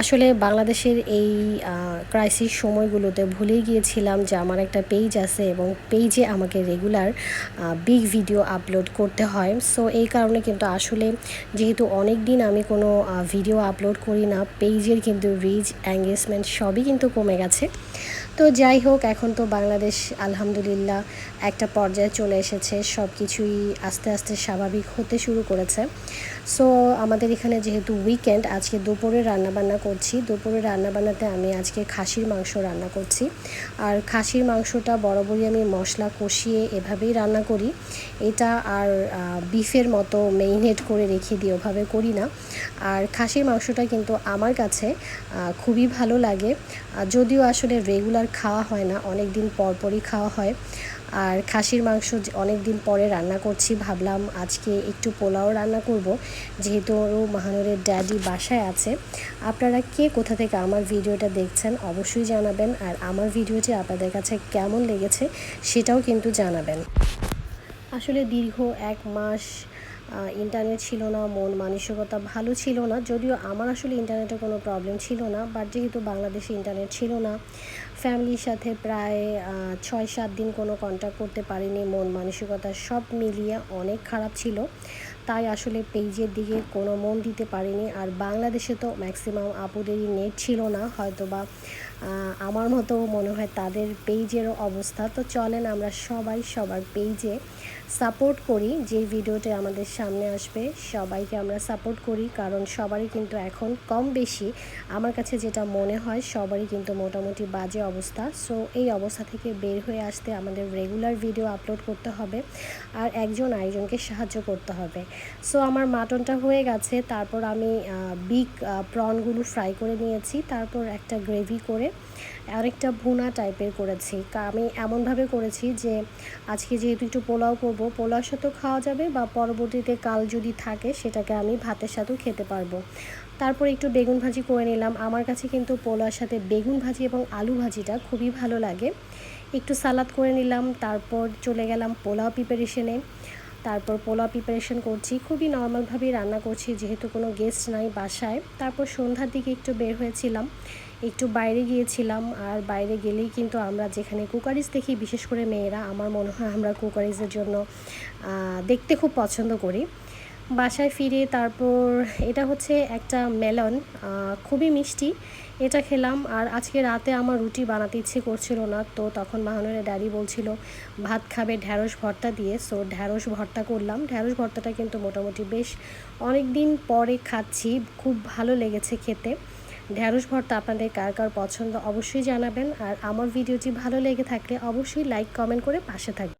আসলে বাংলাদেশের এই ক্রাইসিস সময়গুলোতে ভুলেই গিয়েছিলাম যে আমার একটা পেজ আছে এবং পেজে আমাকে রেগুলার বিগ ভিডিও আপলোড করতে হয়। সো এই কারণে কিন্তু আসলে যেহেতু অনেক দিন আমি কোনো ভিডিও আপলোড করি না পেজের কিন্তু রিচ এঙ্গেজমেন্ট সবই কিন্তু কমে গেছে। তো যাই হোক, এখন তো বাংলাদেশ আলহামদুলিল্লাহ একটা পর্যায়ে চলে এসেছে সব কিছুই আস্তে আস্তে স্বাভাবিক হতে শুরু করেছে। সো আমাদের এখানে যেহেতু উইকেন্ড আজকে দুপুরে রান্নাবান্না করছি। দুপুরে রান্নাবান্নাতে আমি আজকে খাসির মাংস রান্না করছি। আর খাসির মাংসটা বরাবরই আমি মশলা কষিয়ে এভাবেই রান্না করি। এটা আর বিফের মতো মেরিনেট করে রেখে দিই ওভাবে করি না। আর খাসির মাংসটা কিন্তু আমার কাছে খুবই ভালো লাগে। যদিও আসলে রেগুলার খাওয়া হয় না অনেক দিন পরপরই খাওয়া হয়। আর খাসির মাংস অনেক দিন পরে রান্না করছি, ভাবলাম আজকে একটু পোলাও রান্না করব। যেহেতু মাহানুরের ড্যাডি বাসায় আছে। আপনারা কে কোথা থেকে আমার ভিডিওটা দেখছেন অবশ্যই জানাবেন আর আমার ভিডিওটি আপনাদের কাছে কেমন লেগেছে সেটাও কিন্তু জানাবেন। আসলে দীর্ঘ এক মাস ইন্টারনেট ছিল না, মন মানসিকতা ভালো ছিল না, যদিও আমার আসলে ইন্টারনেটের কোনো প্রবলেম ছিল না বাট যেহেতু বাংলাদেশে ইন্টারনেট ছিল না ফ্যামিলির সাথে প্রায় ছয় সাত দিন কোনো কন্ট্যাক্ট করতে পারিনি, মন মানসিকতা সব মিলিয়ে অনেক খারাপ ছিল। তাই আসলে পেজের দিকে কোনো মন দিতে পারিনি। আর বাংলাদেশে তো ম্যাক্সিমাম আপুদেরই নেট ছিল না হয়তো বা আমার মতো মনে হয় তাদের পেজেরও অবস্থা। তো চলেন আমরা সবাই সবার পেজে সাপোর্ট করি, যে ভিডিওটি আমাদের সামনে আসবে, সবাইকে আমরা সাপোর্ট করি, কারণ সবারই কিন্তু এখন কম বেশি। আমার কাছে যেটা মনে হয়, সবারই কিন্তু মোটামুটি বাজে অবস্থা। সো এই অবস্থা থেকে বের হয়ে আসতে আমাদের রেগুলার ভিডিও আপলোড করতে হবে, আর একজন আরেকজনকে সাহায্য করতে হবে। সো আমার মাটনটা হয়ে গেছে, তারপর আমি বিগ প্রনগুলো ফ্রাই করে নিয়েছি, তারপর একটা গ্রেভি করে আরেকটা ভুনা টাইপের করেছি। আমি এমনভাবে করেছি যে, আজকে যেহেতু একটু পোলাও করব পোলার সাথেও খাওয়া যাবে বা পরবর্তীতে কাল যদি থাকে সেটাকে আমি ভাতের সাথেও খেতে পারব। তারপর একটু বেগুন ভাজি করে নিলাম। আমার কাছে কিন্তু পোলার সাথে বেগুন ভাজি এবং আলু ভাজিটা খুবই ভালো লাগে। একটু সালাদ করে নিলাম, তারপর চলে গেলাম পোলাও প্রিপারেশনে। তারপর পোলাও প্রিপারেশন করছি। খুবই নর্মালভাবেই রান্না করছি, যেহেতু কোনো গেস্ট নাই বাসায়। তারপর সন্ধ্যার দিকে একটু বের হয়েছিলাম, একটু বাইরে গিয়েছিলাম। আর বাইরে গেলেই কিন্তু আমরা যেখানে কুকারিজ দেখি, বিশেষ করে মেয়েরা, আমার মনে হয় আমরা কুকারিজের জন্য দেখতে খুব পছন্দ করি। বাসায় ফিরে তারপর এটা হচ্ছে একটা মেলন খুবই মিষ্টি। এটা খেলাম আর আজকে রাতে আমার রুটি বানাতে ইচ্ছে করছিল না, তো তখন মাহানুরের ড্যাডি বলছিল, ভাত খাবে ঢ্যাঁড়স ভর্তা দিয়ে। সো ঢ্যাঁড়স ভর্তা করলাম। ঢ্যাঁড়স ভর্তাটা কিন্তু মোটামুটি বেশ অনেক দিন পরে খাচ্ছি, খুব ভালো লেগেছে খেতে। ঢ্যাঁড়স ভর্তা আপনাদের কার কার পছন্দ অবশ্যই জানাবেন। আর আমার ভিডিওটি ভালো লেগে থাকলে অবশ্যই লাইক কমেন্ট করে পাশে থাকবেন।